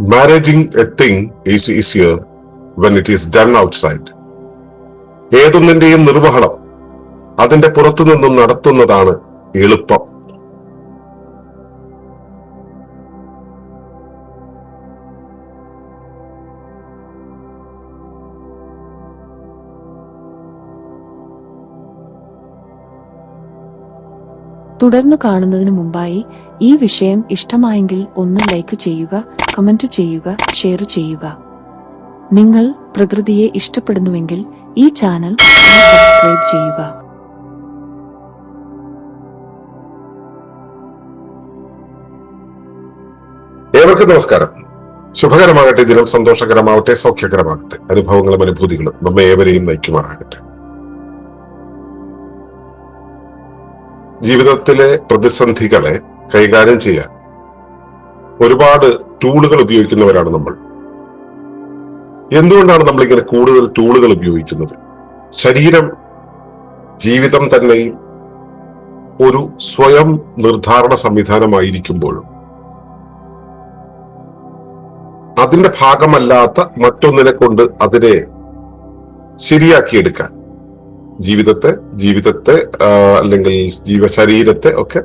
Managing a thing is easier when it is done outside. ഏതൊന്നിന്റെയും നിർവഹണം അതിന്റെ പുറത്തു നിന്നും നടത്തുന്നതാണ് എളുപ്പം തുടർന്ന് കാണുന്നതിനു മുമ്പായി ഈ വിഷയം ഇഷ്ടമായെങ്കിൽ ഒന്ന് ലൈക്ക് ചെയ്യുക കമന്റ് ചെയ്യുക ഷെയർ ചെയ്യുക. നിങ്ങൾ പ്രകൃതിയെ ഇഷ്ടപ്പെടുന്നുവെങ്കിൽ ഈ ചാനൽ സബ്സ്ക്രൈബ് ചെയ്യുക. ഏവർക്കും നമസ്കാരം. ശുഭകരമാകട്ടെ ദിനം സന്തോഷകരമാവട്ടെ സൗഖ്യകരമാകട്ടെ. അനുഭവങ്ങളും അനുഭൂതികളും നമ്മെ ഏവരെയും നയിക്കുമാറാകട്ടെ. ജീവിതത്തിലെ പ്രതിസന്ധികളെ കൈകാര്യം ചെയ്യാൻ ഒരുപാട് ടൂളുകൾ ഉപയോഗിക്കുന്നവരാണ് നമ്മൾ. എന്തുകൊണ്ടാണ് നമ്മൾ ഇങ്ങനെ കൂടുതൽ ടൂളുകൾ ഉപയോഗിക്കുന്നത്? ശരീരം ജീവിതം തന്നെയും ഒരു സ്വയം നിർദ്ധാരണ സംവിധാനമായിരിക്കുമ്പോഴും അതിന്റെ ഭാഗമല്ലാത്ത മറ്റൊന്നിനെ കൊണ്ട് അതിനെ ശരിയാക്കിയെടുക്കാൻ ജീവിതത്തെ ജീവിതത്തെ അല്ലെങ്കിൽ ജീവശരീരത്തെ ഒക്കെ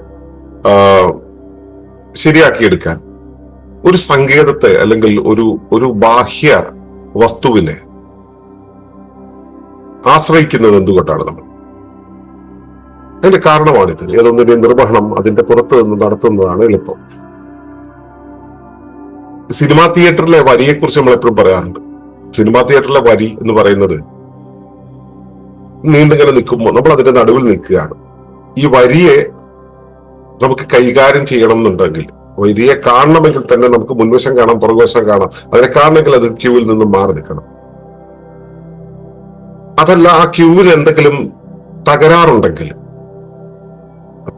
ശരിയാക്കിയെടുക്കാൻ ഒരു സങ്കേതത്തെ അല്ലെങ്കിൽ ഒരു ഒരു ബാഹ്യ വസ്തുവിനെ ആശ്രയിക്കുന്നത് എന്തുകൊണ്ടാണ് നമ്മൾ? അതിന്റെ കാരണമാണിത്. ഏതൊന്നിന്റെ നിർവഹണം അതിന്റെ പുറത്ത് നിന്ന് നടത്തുന്നതാണ് എളുപ്പം. സിനിമാ തിയേറ്ററിലെ വരിയെക്കുറിച്ച് നമ്മൾ എപ്പോഴും പറയാറുണ്ട്. സിനിമാ തിയേറ്ററിലെ വരി എന്ന് പറയുന്നത് നീണ്ടിങ്ങനെ നിൽക്കുമ്പോൾ നമ്മൾ അതിന്റെ നടുവിൽ നിൽക്കുകയാണ്. ഈ വരിയെ നമുക്ക് കൈകാര്യം ചെയ്യണം എന്നുണ്ടെങ്കിൽ വരിയെ കാണണമെങ്കിൽ തന്നെ നമുക്ക് മുൻവശം കാണാം പുറകുവശം കാണാം. അതിനെ കാണണമെങ്കിൽ അത് ക്യൂവിൽ നിന്നും മാറി നിൽക്കണം. അതല്ല ആ ക്യൂവിൽ എന്തെങ്കിലും തകരാറുണ്ടെങ്കിൽ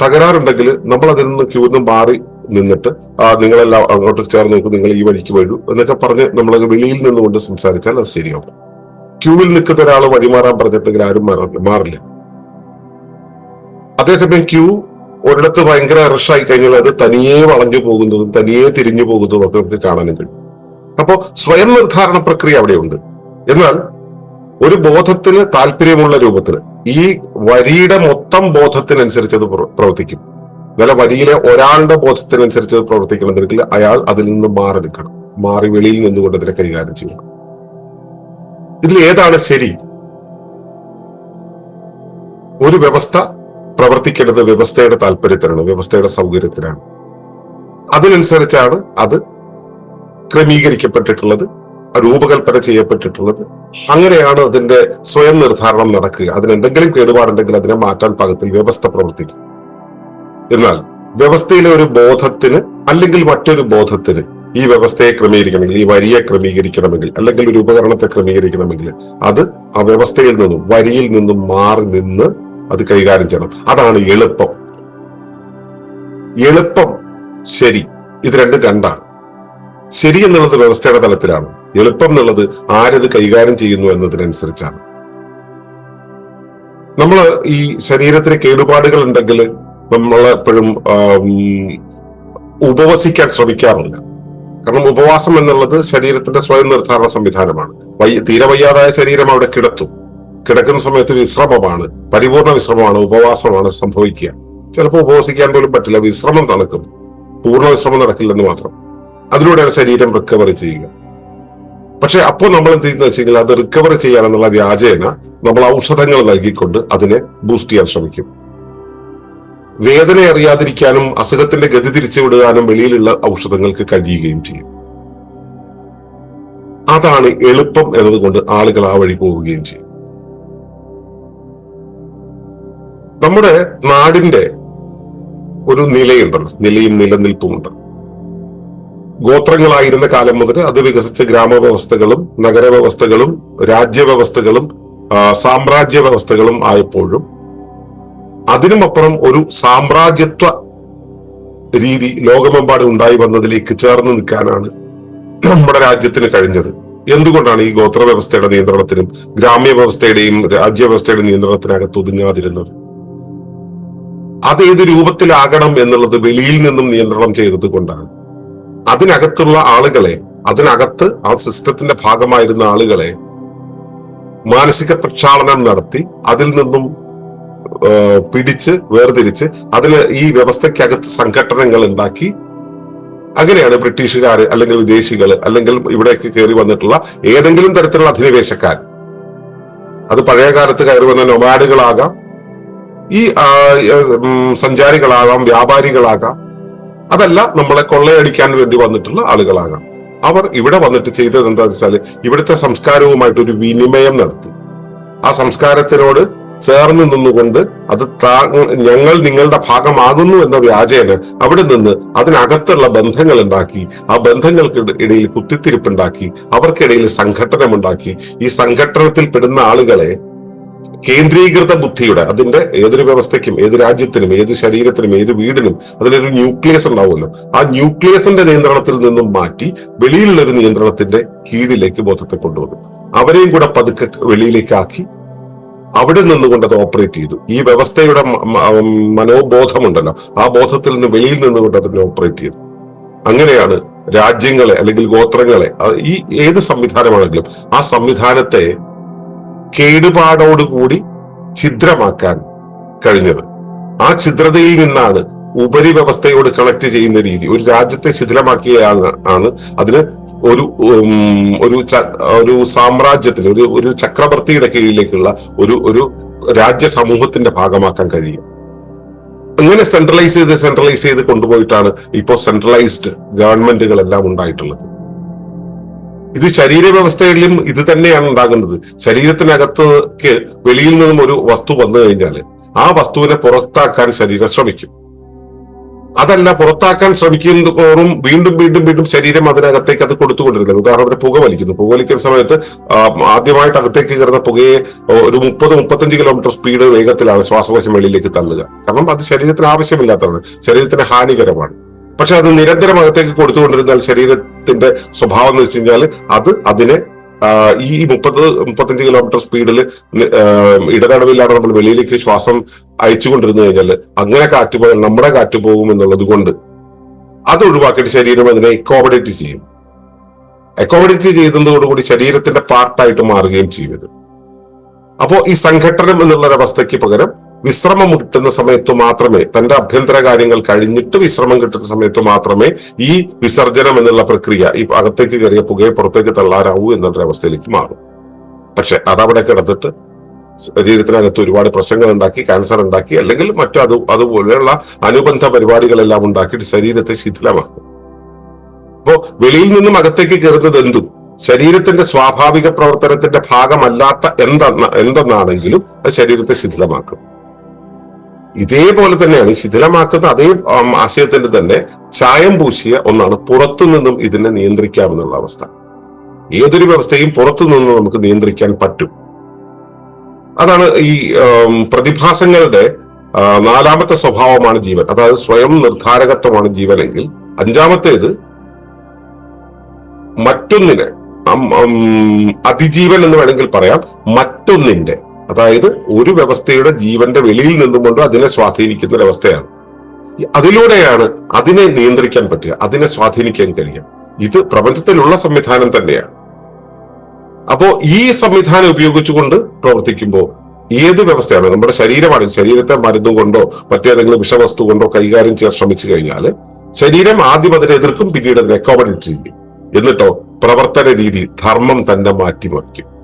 തകരാറുണ്ടെങ്കിൽ നമ്മൾ അതിൽ നിന്ന് ക്യൂവിൽ നിന്ന് മാറി നിന്നിട്ട് ആ നിങ്ങളെല്ലാം അങ്ങോട്ട് ചേർന്ന് നോക്കും നിങ്ങൾ ഈ വഴിക്ക് വരൂ എന്നൊക്കെ പറഞ്ഞ് നമ്മൾ വെളിയിൽ നിന്നുകൊണ്ട് സംസാരിച്ചാൽ അത് ശരിയാവും. ക്യൂവിൽ നിൽക്കുന്ന ഒരാൾ വഴിമാറാൻ പറഞ്ഞിട്ടുണ്ടെങ്കിൽ ആരും മാറില്ല. അതേസമയം ക്യൂ ഒരിടത്ത് ഭയങ്കര റഷായി കഴിഞ്ഞാൽ അത് തനിയെ വളഞ്ഞു പോകുന്നതും തനിയെ തിരിഞ്ഞു പോകുന്നതും ഒക്കെ നമുക്ക് കാണാനും കഴിയും. അപ്പോ സ്വയം നിർദ്ധാരണ പ്രക്രിയ അവിടെയുണ്ട്. എന്നാൽ ഒരു ബോധത്തിന് താല്പര്യമുള്ള രൂപത്തിൽ ഈ വരിയുടെ മൊത്തം ബോധത്തിനനുസരിച്ച് അത് പ്ര- പ്രവർത്തിക്കും. എന്നാൽ വരിയിലെ ഒരാളുടെ ബോധത്തിനനുസരിച്ച് അത് പ്രവർത്തിക്കണമെന്നുണ്ടെങ്കിൽ അയാൾ അതിൽ നിന്ന് മാറി നിൽക്കണം. മാറി വെളിയിൽ നിന്നുകൊണ്ട് അതിനെ കൈകാര്യം ചെയ്യണം. ഇതിൽ ഏതാണ് ശരി? ഒരു വ്യവസ്ഥ പ്രവർത്തിക്കേണ്ടത് വ്യവസ്ഥയുടെ താല്പര്യത്തിനാണ് വ്യവസ്ഥയുടെ സൗകര്യത്തിനാണ്. അതിനനുസരിച്ചാണ് അത് ക്രമീകരിക്കപ്പെട്ടിട്ടുള്ളത് രൂപകൽപ്പന ചെയ്യപ്പെട്ടിട്ടുള്ളത്. അങ്ങനെയാണ് അതിന്റെ സ്വയം നിർദ്ധാരണം നടക്കുക. അതിന് എന്തെങ്കിലും കേടുപാടുണ്ടെങ്കിൽ അതിനെ മാറ്റാൻ പാകത്തിൽ വ്യവസ്ഥ പ്രവർത്തിക്കും. എന്നാൽ വ്യവസ്ഥയിലെ ഒരു ബോധത്തിന് അല്ലെങ്കിൽ മറ്റൊരു ബോധത്തിന് ഈ വ്യവസ്ഥയെ ക്രമീകരിക്കണമെങ്കിൽ ഈ വരിയെ ക്രമീകരിക്കണമെങ്കിൽ അല്ലെങ്കിൽ ഒരു ഉപകരണത്തെ ക്രമീകരിക്കണമെങ്കിൽ അത് ആ വ്യവസ്ഥയിൽ നിന്നും വരിയിൽ നിന്നും മാറി നിന്ന് അത് കൈകാര്യം ചെയ്യണം. അതാണ് എളുപ്പം. എളുപ്പം ശരി. ഇത് രണ്ടും രണ്ടാണ്. ശരി എന്നുള്ളത് വ്യവസ്ഥയുടെ തലത്തിലാണ്. എളുപ്പം എന്നുള്ളത് ആരത് കൈകാര്യം ചെയ്യുന്നു എന്നതിനനുസരിച്ചാണ്. നമ്മൾ ഈ ശരീരത്തിന് കേടുപാടുകൾ ഉണ്ടെങ്കിൽ നമ്മൾ എപ്പോഴും ഉപവസിക്കാൻ ശ്രമിക്കാറില്ല. കാരണം ഉപവാസം എന്നുള്ളത് ശരീരത്തിന്റെ സ്വയം നിർദ്ധാരണ സംവിധാനമാണ് തീരെ വയ്യാതായ ശരീരം അവിടെ കിടത്തും. കിടക്കുന്ന സമയത്ത് വിശ്രമമാണ് പരിപൂർണ വിശ്രമമാണ് ഉപവാസമാണ് സംഭവിക്കുക. ചിലപ്പോൾ ഉപവസിക്കാൻ പോലും പറ്റില്ല വിശ്രമം നടക്കും പൂർണ വിശ്രമം നടക്കില്ലെന്ന് മാത്രം. അതിലൂടെയാണ് ശരീരം റിക്കവറി ചെയ്യുക. പക്ഷെ അപ്പോൾ നമ്മൾ എന്ത് ചെയ്യുന്ന വെച്ച് കഴിഞ്ഞാൽ അത് റിക്കവറി ചെയ്യാനെന്നുള്ള വ്യാജേന നമ്മൾ ഔഷധങ്ങൾ നൽകിക്കൊണ്ട് അതിനെ ബൂസ്റ്റ് ചെയ്യാൻ ശ്രമിക്കും. വേദന അറിയാതിരിക്കാനും അസുഖത്തിന്റെ ഗതി തിരിച്ചുവിടാനും വെളിയിലുള്ള ഔഷധങ്ങൾക്ക് കഴിയുകയും ചെയ്യും. അതാണ് എളുപ്പം എന്നതുകൊണ്ട് ആളുകൾ ആ വഴി പോവുകയും ചെയ്യും. നമ്മുടെ നാടിന്റെ ഒരു നിലയുണ്ടല്ലോ. നിലയും നിലനിൽപ്പും ഉണ്ട് ഗോത്രങ്ങളായിരുന്ന കാലം മുതൽ അത് വികസിച്ച ഗ്രാമവ്യവസ്ഥകളും നഗരവ്യവസ്ഥകളും രാജ്യവ്യവസ്ഥകളും സാമ്രാജ്യ വ്യവസ്ഥകളും ആയപ്പോഴും അതിനുമപ്പുറം ഒരു സാമ്രാജ്യത്വ രീതി ലോകമെമ്പാടും ഉണ്ടായി വന്നതിലേക്ക് ചേർന്ന് നിൽക്കാനാണ് നമ്മുടെ രാജ്യത്തിന് കഴിഞ്ഞത്. എന്തുകൊണ്ടാണ് ഈ ഗോത്ര വ്യവസ്ഥയുടെ നിയന്ത്രണത്തിനും ഗ്രാമ്യ വ്യവസ്ഥയുടെയും രാജ്യവ്യവസ്ഥയുടെ നിയന്ത്രണത്തിനകത്ത് ഒതുങ്ങാതിരുന്നത്? അത് ഏത് രൂപത്തിലാകണം എന്നുള്ളത് വെളിയിൽ നിന്നും നിയന്ത്രണം ചെയ്തത് കൊണ്ടാണ്. അതിനകത്തുള്ള ആളുകളെ അതിനകത്ത് ആ സിസ്റ്റത്തിന്റെ ഭാഗമായിരുന്ന ആളുകളെ മാനസിക പ്രക്ഷാളനം നടത്തി അതിൽ നിന്നും പിടിച്ച് വേർതിരിച്ച് അതിന് ഈ വ്യവസ്ഥയ്ക്കകത്ത് സംഘടനകൾ ഉണ്ടാക്കി. അങ്ങനെയാണ് ബ്രിട്ടീഷുകാർ അല്ലെങ്കിൽ വിദേശികൾ അല്ലെങ്കിൽ ഇവിടേക്ക് കയറി വന്നിട്ടുള്ള ഏതെങ്കിലും തരത്തിലുള്ള അധിനിവേശക്കാർ അത് പഴയ കാലത്ത് കയറി വന്ന നൊമാഡുകളാകാം ഈ സഞ്ചാരികളാകാം വ്യാപാരികളാകാം അതല്ല നമ്മളെ കൊള്ളയടിക്കാൻ വേണ്ടി വന്നിട്ടുള്ള ആളുകളാകാം. അവർ ഇവിടെ വന്നിട്ട് ചെയ്തത് എന്താണെന്ന് വെച്ചാൽ ഇവിടുത്തെ സംസ്കാരവുമായിട്ട് ഒരു വിനിമയം നടത്തി. ആ സംസ്കാരത്തിനോട് ചേർന്ന് നിന്നുകൊണ്ട് അത് ഞങ്ങൾ നിങ്ങളുടെ ഭാഗമാകുന്നു എന്ന വ്യാജേന അവിടെ നിന്ന് അതിനകത്തുള്ള ബന്ധങ്ങൾ ഉണ്ടാക്കി ആ ബന്ധങ്ങൾക്ക് ഇടയിൽ കുത്തിത്തിരിപ്പുണ്ടാക്കി അവർക്കിടയിൽ സംഘടനമുണ്ടാക്കി ഈ സംഘടനത്തിൽ പെടുന്ന ആളുകളെ കേന്ദ്രീകൃത ബുദ്ധിയുടെ അതിന്റെ ഏതൊരു വ്യവസ്ഥയ്ക്കും ഏത് രാജ്യത്തിനും ഏത് ശരീരത്തിനും ഏത് വീടിനും അതിലൊരു ന്യൂക്ലിയസ് ഉണ്ടാവുമല്ലോ. ആ ന്യൂക്ലിയസിന്റെ നിയന്ത്രണത്തിൽ നിന്നും മാറ്റി വെളിയിലുള്ള ഒരു നിയന്ത്രണത്തിന്റെ കീഴിലേക്ക് ബോധത്തെ കൊണ്ടുവന്നു. അവരെയും കൂടെ പതുക്കെ വെളിയിലേക്കാക്കി അവിടെ നിന്നുകൊണ്ട് അത് ഓപ്പറേറ്റ് ചെയ്തു. ഈ വ്യവസ്ഥയുടെ മനോബോധമുണ്ടല്ലോ. ആ ബോധത്തിൽ നിന്ന് വെളിയിൽ നിന്നുകൊണ്ട് അതിനെ ഓപ്പറേറ്റ് ചെയ്തു. അങ്ങനെയാണ് രാജ്യങ്ങളെ അല്ലെങ്കിൽ ഗോത്രങ്ങളെ ഈ ഏത് സംവിധാനമാണെങ്കിലും ആ സംവിധാനത്തെ കേടുപാടോടുകൂടി ഛിദ്രമാക്കാൻ കഴിഞ്ഞത്. ആ ഛിദ്രതയിൽ നിന്നാണ് ഉപരിവ്യവസ്ഥയോട് കണക്ട് ചെയ്യുന്ന രീതി. ഒരു രാജ്യത്തെ ശിഥിലമാക്കിയാണ് ആണ് അതിന് ഒരു ഒരു ഒരു സാമ്രാജ്യത്തിന് ഒരു ഒരു ചക്രവർത്തിയുടെ കീഴിലേക്കുള്ള ഒരു ഒരു രാജ്യ സമൂഹത്തിന്റെ ഭാഗമാക്കാൻ കഴിയും. അങ്ങനെ സെൻട്രലൈസ് ചെയ്ത് സെൻട്രലൈസ് ചെയ്ത് കൊണ്ടുപോയിട്ടാണ് ഇപ്പോൾ സെൻട്രലൈസ്ഡ് ഗവൺമെന്റുകളെല്ലാം ഉണ്ടായിട്ടുള്ളത്. ഇത് ശരീര വ്യവസ്ഥയിലും ഇത് തന്നെയാണ് ഉണ്ടാകുന്നത്. ശരീരത്തിനകത്തേക്ക് വെളിയിൽ നിന്നും ഒരു വസ്തു വന്നു കഴിഞ്ഞാൽ ആ വസ്തുവിനെ പുറത്താക്കാൻ ശരീരം ശ്രമിക്കും. അതല്ല പുറത്താക്കാൻ ശ്രമിക്കുന്നതോറും വീണ്ടും വീണ്ടും വീണ്ടും ശരീരം അതിനകത്തേക്ക് അത് കൊടുത്തുകൊണ്ടിരിക്കുന്നത് ഉദാഹരണത്തിന് പുക വലിക്കുന്നു. പുക വലിക്കുന്ന സമയത്ത് ആദ്യമായിട്ട് അകത്തേക്ക് കയറുന്ന പുകയെ ഒരു മുപ്പത് മുപ്പത്തഞ്ച് കിലോമീറ്റർ സ്പീഡ് വേഗത്തിലാണ് ശ്വാസകോശം വെളിയിലേക്ക് തള്ളുക. കാരണം അത് ശരീരത്തിന് ആവശ്യമില്ലാത്തതാണ്. ശരീരത്തിന് ഹാനികരമാണ്. പക്ഷെ അത് നിരന്തരം അകത്തേക്ക് കൊടുത്തുകൊണ്ടിരുന്നാൽ ശരീരത്തിന്റെ സ്വഭാവം എന്ന് വെച്ച് കഴിഞ്ഞാൽ അത് അതിനെ ഈ മുപ്പത് മുപ്പത്തഞ്ച് കിലോമീറ്റർ സ്പീഡിൽ ഇടതടവില്ലാതെ നമ്മൾ വെളിയിലേക്ക് ശ്വാസം അയച്ചുകൊണ്ടിരുന്നു കഴിഞ്ഞാൽ അങ്ങനെ കാറ്റ് പോയാൽ നമ്മുടെ കാറ്റ് പോകും എന്നുള്ളത് കൊണ്ട് അത് ഒഴിവാക്കിയിട്ട് ശരീരം അതിനെ അക്കോമഡേറ്റ് ചെയ്യും. അക്കോമഡേറ്റ് ചെയ്തതോടുകൂടി ശരീരത്തിന്റെ പാർട്ടായിട്ട് മാറുകയും ചെയ്യും അപ്പോ ഈ സംഘട്ടനം എന്നുള്ള അവസ്ഥയ്ക്ക് പകരം വിശ്രമം കിട്ടുന്ന സമയത്ത് മാത്രമേ തന്റെ അഭ്യന്തര കാര്യങ്ങൾ കഴിഞ്ഞിട്ട് വിശ്രമം കിട്ടുന്ന സമയത്ത് മാത്രമേ ഈ വിസർജനം എന്നുള്ള പ്രക്രിയ ഈ അകത്തേക്ക് കയറിയ പുകയെ പുറത്തേക്ക് തള്ളാനാവൂ എന്നുള്ള അവസ്ഥയിലേക്ക് മാറും. പക്ഷെ അതവിടെ കിടന്നിട്ട് ശരീരത്തിനകത്ത് ഒരുപാട് പ്രശ്നങ്ങൾ ഉണ്ടാക്കി ക്യാൻസർ ഉണ്ടാക്കി അല്ലെങ്കിൽ മറ്റു അത് അതുപോലെയുള്ള അനുബന്ധ പരിപാടികളെല്ലാം ഉണ്ടാക്കിയിട്ട് ശരീരത്തെ ശിഥിലമാക്കും. അപ്പോ വെളിയിൽ നിന്നും അകത്തേക്ക് കയറുന്നത് എന്തും? ശരീരത്തിന്റെ സ്വാഭാവിക പ്രവർത്തനത്തിന്റെ ഭാഗമല്ലാത്ത എന്തെന്ന എന്തെന്നാണെങ്കിലും അത് ശരീരത്തെ ശിഥിലമാക്കും. ഇതേപോലെ തന്നെയാണ് ഈ ശിഥിലമാക്കുന്ന അതേ ആശയത്തിന്റെ തന്നെ ചായം പൂശിയ ഒന്നാണ് പുറത്തു നിന്നും ഇതിനെ നിയന്ത്രിക്കാമെന്നുള്ള അവസ്ഥ. ഏതൊരു വ്യവസ്ഥയും പുറത്തു നിന്നും നമുക്ക് നിയന്ത്രിക്കാൻ പറ്റും. അതാണ് ഈ പ്രതിഭാസങ്ങളുടെ നാലാമത്തെ സ്വഭാവമാണ് ജീവൻ. അതായത് സ്വയം നിർദ്ധാരകത്വമാണ് ജീവനെങ്കിൽ അഞ്ചാമത്തേത് മറ്റൊന്നിനെ അതിജീവൻ എന്ന് വേണമെങ്കിൽ പറയാം മറ്റൊന്നിന്റെ അതായത് ഒരു വ്യവസ്ഥയുടെ ജീവന്റെ വെളിയിൽ നിന്നുകൊണ്ട് അതിനെ സ്വാധീനിക്കുന്ന ഒരവസ്ഥയാണ് അതിലൂടെയാണ് അതിനെ നിയന്ത്രിക്കാൻ പറ്റുക അതിനെ സ്വാധീനിക്കാൻ കഴിയുക. ഇത് പ്രപഞ്ചത്തിലുള്ള സംവിധാനം തന്നെയാണ്. അപ്പോ ഈ സംവിധാനം ഉപയോഗിച്ചുകൊണ്ട് പ്രവർത്തിക്കുമ്പോൾ ഏത് വ്യവസ്ഥയാണ്? നമ്മുടെ ശരീരമാണ്. ശരീരത്തെ മരുന്നും കൊണ്ടോ മറ്റേതെങ്കിലും വിഷവസ്തു കൊണ്ടോ കൈകാര്യം ചെയ്യാൻ ശ്രമിച്ചു കഴിഞ്ഞാൽ ശരീരം ആദ്യം അതിനെ എതിർക്കും പിന്നീട് അതിനെ അക്കോമഡേറ്റ് ചെയ്യും. എന്നിട്ടോ പ്രവർത്തന രീതി ധർമ്മം തന്നെ മാറ്റിമറിക്കും.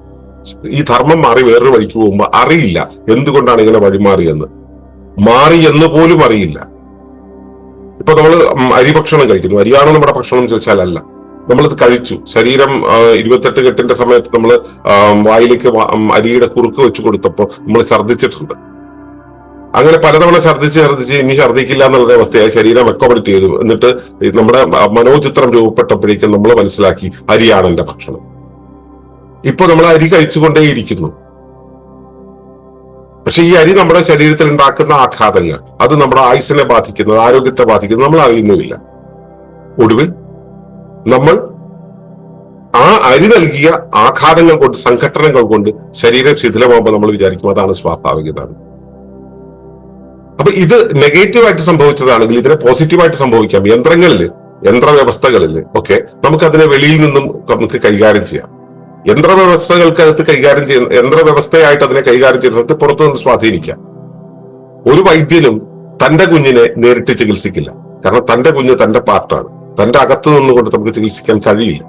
ഈ ധർമ്മം മാറി വേറൊരു വഴിക്ക് പോകുമ്പോൾ അറിയില്ല. എന്തുകൊണ്ടാണ് ഇങ്ങനെ വഴിമാറിയെന്ന്. മാറി എന്ന് പോലും അറിയില്ല. ഇപ്പൊ നമ്മൾ അരിഭക്ഷണം കഴിക്കുന്നു. അരിയാണോ നമ്മുടെ ഭക്ഷണം ചോദിച്ചാലല്ല. നമ്മളത് കഴിച്ചു. ശരീരം ഇരുപത്തെട്ട് കെട്ടിന്റെ സമയത്ത് നമ്മൾ വായിലേക്ക് അരിയുടെ കുറുക്ക് വെച്ച് കൊടുത്തപ്പോൾ നമ്മൾ ഛർദ്ദിച്ചിട്ടുണ്ട്. അങ്ങനെ പലതവണ ഛർദ്ദിച്ച് ഛർദ്ദിച്ച് ഇനി ഛർദ്ദിക്കില്ല എന്നുള്ള അവസ്ഥയായി. ശരീരം അക്കോമഡേറ്റ് ചെയ്തു. എന്നിട്ട് നമ്മുടെ മനോചിത്രം രൂപപ്പെട്ടപ്പോഴേക്കും നമ്മൾ മനസ്സിലാക്കി അരിയാണ് എന്റെ ഭക്ഷണം. ഇപ്പൊ നമ്മൾ അരി കഴിച്ചുകൊണ്ടേയിരിക്കുന്നു. പക്ഷെ ഈ അരി നമ്മുടെ ശരീരത്തിൽ ഉണ്ടാക്കുന്ന ആഘാതങ്ങൾ അത് നമ്മുടെ ആയുസിനെ ബാധിക്കുന്നത് ആരോഗ്യത്തെ ബാധിക്കുന്നത് നമ്മൾ അറിയുന്നുമില്ല. ഒടുവിൽ നമ്മൾ ആ അരി നൽകിയ ആഘാതങ്ങൾ കൊണ്ട് സംഘടനകൾ കൊണ്ട് ശരീരം ശിഥിലമാകുമ്പോൾ നമ്മൾ വിചാരിക്കും അതാണ് സ്വാഭാവികത അപ്പൊ ഇത് നെഗറ്റീവായിട്ട് സംഭവിച്ചതാണെങ്കിൽ ഇതിനെ പോസിറ്റീവായിട്ട് സംഭവിക്കാം. യന്ത്രങ്ങളിൽ യന്ത്രവ്യവസ്ഥകളിൽ ഒക്കെ നമുക്ക് അതിനെ വെളിയിൽ നിന്നും നമുക്ക് കൈകാര്യം ചെയ്യാം. യന്ത്രവ്യവസ്ഥകൾക്കകത്ത് കൈകാര്യം ചെയ്യുന്ന യന്ത്രവ്യവസ്ഥയായിട്ട് അതിനെ കൈകാര്യം ചെയ്യുന്ന സമയത്ത് പുറത്തു നിന്ന് സ്വാധീനിക്കാം. ഒരു വൈദ്യനും തന്റെ കുഞ്ഞിനെ നേരിട്ട് ചികിത്സിക്കില്ല. കാരണം തന്റെ കുഞ്ഞ് തന്റെ പാർട്ടാണ്. തന്റെ അകത്ത് നിന്നുകൊണ്ട് നമുക്ക് ചികിത്സിക്കാൻ കഴിയില്ല.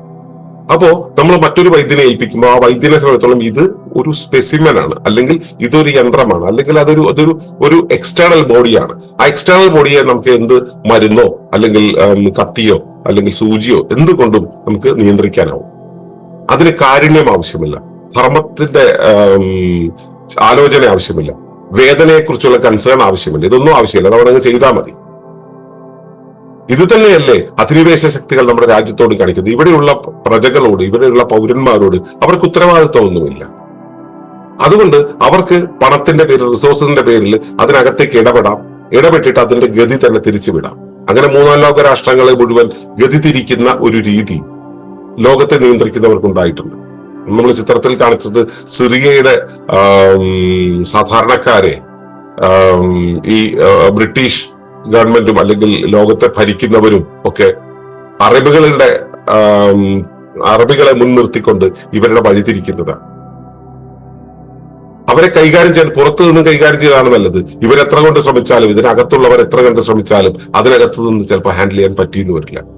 അപ്പോ നമ്മൾ മറ്റൊരു വൈദ്യനെ ഏൽപ്പിക്കുമ്പോൾ ആ വൈദ്യനെ സംബന്ധിച്ചോളം ഇത് ഒരു സ്പെസിമൻ ആണ് അല്ലെങ്കിൽ ഇതൊരു യന്ത്രമാണ്. അല്ലെങ്കിൽ അതൊരു അതൊരു ഒരു എക്സ്റ്റേണൽ ബോഡിയാണ് ആ എക്സ്റ്റേണൽ ബോഡിയെ നമുക്ക് എന്ത് മരുന്നോ അല്ലെങ്കിൽ കത്തിയോ അല്ലെങ്കിൽ സൂചിയോ എന്തുകൊണ്ടും നമുക്ക് നിയന്ത്രിക്കാനാവും. അതിന് കാരുണ്യം ആവശ്യമില്ല. ധർമ്മത്തിന്റെ ആലോചന ആവശ്യമില്ല. വേദനയെക്കുറിച്ചുള്ള കൺസേൺ ആവശ്യമില്ല. ഇതൊന്നും ആവശ്യമില്ല. നമ്മൾ അങ്ങ് ചെയ്താൽ മതി. ഇത് തന്നെയല്ലേ അധിനിവേശ ശക്തികൾ നമ്മുടെ രാജ്യത്തോട് കാണിക്കുന്നത്. ഇവിടെയുള്ള പ്രജകളോട് ഇവിടെയുള്ള പൗരന്മാരോട് അവർക്ക് ഉത്തരവാദിത്വമൊന്നുമില്ല. അതുകൊണ്ട് അവർക്ക് പണത്തിന്റെ പേരിൽ റിസോഴ്സിന്റെ പേരിൽ അതിനകത്തേക്ക് ഇടപെടാം. ഇടപെട്ടിട്ട് അതിന്റെ ഗതി തന്നെ തിരിച്ചുവിടാം. അങ്ങനെ മൂന്നാം ലോക രാഷ്ട്രങ്ങളെ മുഴുവൻ ഗതി തിരിക്കുന്ന ഒരു രീതി ലോകത്തെ നിയന്ത്രിക്കുന്നവർക്കുണ്ടായിട്ടുണ്ട്. നമ്മൾ ചിത്രത്തിൽ കാണിച്ചത് സിറിയയുടെ സാധാരണക്കാരെ ഈ ബ്രിട്ടീഷ് ഗവൺമെന്റും അല്ലെങ്കിൽ ലോകത്തെ ഭരിക്കുന്നവരും ഒക്കെ അറബികളുടെ അറബികളെ മുൻനിർത്തിക്കൊണ്ട് ഇവരുടെ വഴിതിരിക്കുന്നതാണ് അവരെ കൈകാര്യം ചെയ്യാൻ പുറത്തു നിന്നും കൈകാര്യം ചെയ്താണ് നല്ലത്. ഇവരെത്ര കൊണ്ട് ശ്രമിച്ചാലും ഇതിനകത്തുള്ളവർ എത്ര കണ്ട് ശ്രമിച്ചാലും അതിനകത്ത് നിന്ന് ചിലപ്പോൾ ഹാൻഡിൽ ചെയ്യാൻ പറ്റിയെന്ന് വരില്ല.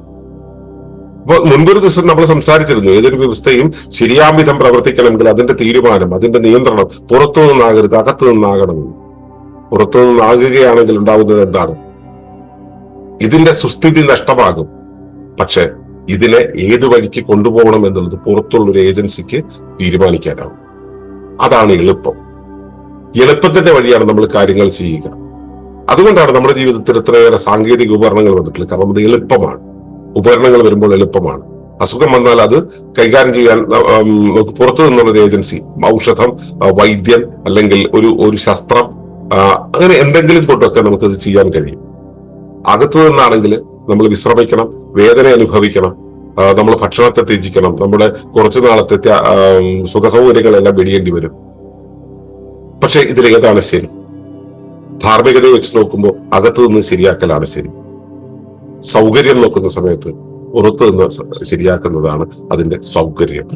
അപ്പൊ മുൻപൊരു ദിവസം നമ്മൾ സംസാരിച്ചിരുന്നു ഏതൊരു വ്യവസ്ഥയും ശരിയാം വിധം പ്രവർത്തിക്കണമെങ്കിൽ അതിന്റെ തീരുമാനം അതിന്റെ നിയന്ത്രണം പുറത്തു നിന്നാകരുത് അകത്തു നിന്നാകണം പുറത്തു നിന്നാകുകയാണെങ്കിൽ ഉണ്ടാവുന്നത് എന്താണ്? ഇതിന്റെ സുസ്ഥിതി നഷ്ടമാകും. പക്ഷെ ഇതിനെ ഏത് വഴിക്ക് കൊണ്ടുപോകണം എന്നുള്ളത് പുറത്തുള്ള ഒരു ഏജൻസിക്ക് തീരുമാനിക്കാനാവും. അതാണ് എളുപ്പം. എളുപ്പത്തിന്റെ വഴിയാണ് നമ്മൾ കാര്യങ്ങൾ ചെയ്യുക. അതുകൊണ്ടാണ് നമ്മുടെ ജീവിതത്തിൽ ഇത്രയേറെ സാങ്കേതിക ഉപകരണങ്ങൾ വന്നിട്ടുള്ളത്. കാരണം അത് എളുപ്പമാണ്. ഉപകരണങ്ങൾ വരുമ്പോൾ എളുപ്പമാണ്. അസുഖം വന്നാൽ അത് കൈകാര്യം ചെയ്യാൻ നമുക്ക് പുറത്തു നിന്നുള്ള ഒരു ഏജൻസി. ഔഷധം വൈദ്യൻ അല്ലെങ്കിൽ ഒരു ഒരു ശസ്ത്രം അങ്ങനെ എന്തെങ്കിലും കൊണ്ടൊക്കെ നമുക്കത് ചെയ്യാൻ കഴിയും. അകത്തു നിന്നാണെങ്കിൽ നമ്മൾ വിശ്രമിക്കണം വേദന അനുഭവിക്കണം നമ്മൾ ഭക്ഷണത്തെ ത്യജിക്കണം നമ്മുടെ കുറച്ചു നാളത്തെ സുഖസൗകര്യങ്ങളെല്ലാം വെടിയേണ്ടി വരും. പക്ഷെ ഇതിൽ ഏതാണ് ശരി. ധാർമ്മികത വെച്ച് നോക്കുമ്പോൾ അകത്തു നിന്ന് ശരിയാക്കലാണ് ശരി. സൗകര്യം നോക്കുന്ന സമയത്ത് പുറത്തു നിന്ന് ശരിയാക്കുന്നതാണ് അതിന്റെ സൗകര്യം.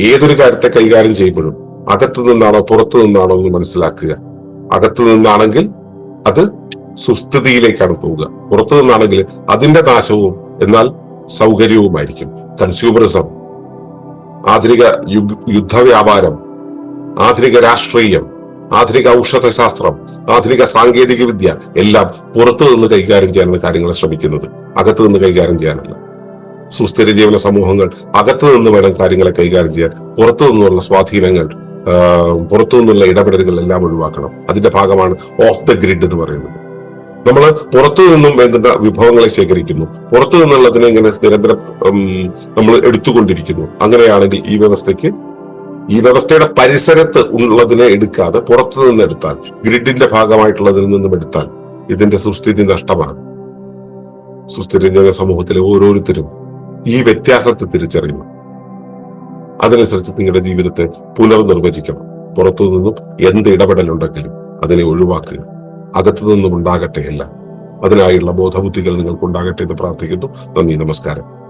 ഏതൊരു കാര്യത്തെ കൈകാര്യം ചെയ്യുമ്പോഴും അകത്തു നിന്നാണോ പുറത്തു നിന്നാണോ എന്ന് മനസ്സിലാക്കുക. അകത്തു നിന്നാണെങ്കിൽ അത് സുസ്ഥിതിയിലേക്കാണ് പോവുക. പുറത്തു നിന്നാണെങ്കിൽ അതിന്റെ നാശവും എന്നാൽ സൗകര്യവുമായിരിക്കും. കൺസ്യൂമറിസം ആധുനിക യുദ്ധ വ്യാപാരം ആധുനിക രാഷ്ട്രീയം ആധുനിക ഔഷധശാസ്ത്രം ആധുനിക സാങ്കേതിക വിദ്യ എല്ലാം പുറത്തു നിന്ന് കൈകാര്യം ചെയ്യാനാണ് കാര്യങ്ങൾ ശ്രമിക്കുന്നത്. അകത്തു നിന്ന് കൈകാര്യം ചെയ്യാനല്ല. സുസ്ഥിര ജീവന സമൂഹങ്ങൾ അകത്തു നിന്ന് വേണം കാര്യങ്ങളെ കൈകാര്യം ചെയ്യാൻ. പുറത്തു നിന്നുള്ള സ്വാധീനങ്ങൾ പുറത്തു നിന്നുള്ള ഇടപെടലുകൾ എല്ലാം ഒഴിവാക്കണം. അതിന്റെ ഭാഗമാണ് ഓഫ് ദ ഗ്രിഡ് എന്ന് പറയുന്നത്. നമ്മൾ പുറത്തു നിന്നും വേണ്ടുന്ന വിഭവങ്ങളെ ശേഖരിക്കുന്നു. പുറത്തു നിന്നുള്ളതിനെ ഇങ്ങനെ നിരന്തരം നമ്മൾ എടുത്തുകൊണ്ടിരിക്കുന്നു. അങ്ങനെയാണെങ്കിൽ ഈ വ്യവസ്ഥയ്ക്ക് ഈ വ്യവസ്ഥയുടെ പരിസരത്ത് ഉള്ളതിനെ എടുക്കാതെ പുറത്തു നിന്ന് എടുത്താൽ ഗ്രിഡിന്റെ ഭാഗമായിട്ടുള്ളതിൽ നിന്നും എടുത്താൽ ഇതിന്റെ സുസ്ഥിതി നഷ്ടമാണ്. സുസ്ഥിര സമൂഹത്തിലെ ഓരോരുത്തരും ഈ വ്യത്യാസത്തെ തിരിച്ചറിയണം. അതിനനുസരിച്ച് നിങ്ങളുടെ ജീവിതത്തെ പുനർനിർവചിക്കണം. പുറത്തു നിന്നും എന്ത് ഇടപെടലുണ്ടെങ്കിലും അതിനെ ഒഴിവാക്കുക. അകത്തു നിന്നും ഉണ്ടാകട്ടെ അല്ല അതിനായുള്ള ബോധബുദ്ധികൾ നിങ്ങൾക്ക് ഉണ്ടാകട്ടെ എന്ന് പ്രാർത്ഥിക്കുന്നു. നന്ദി നമസ്കാരം.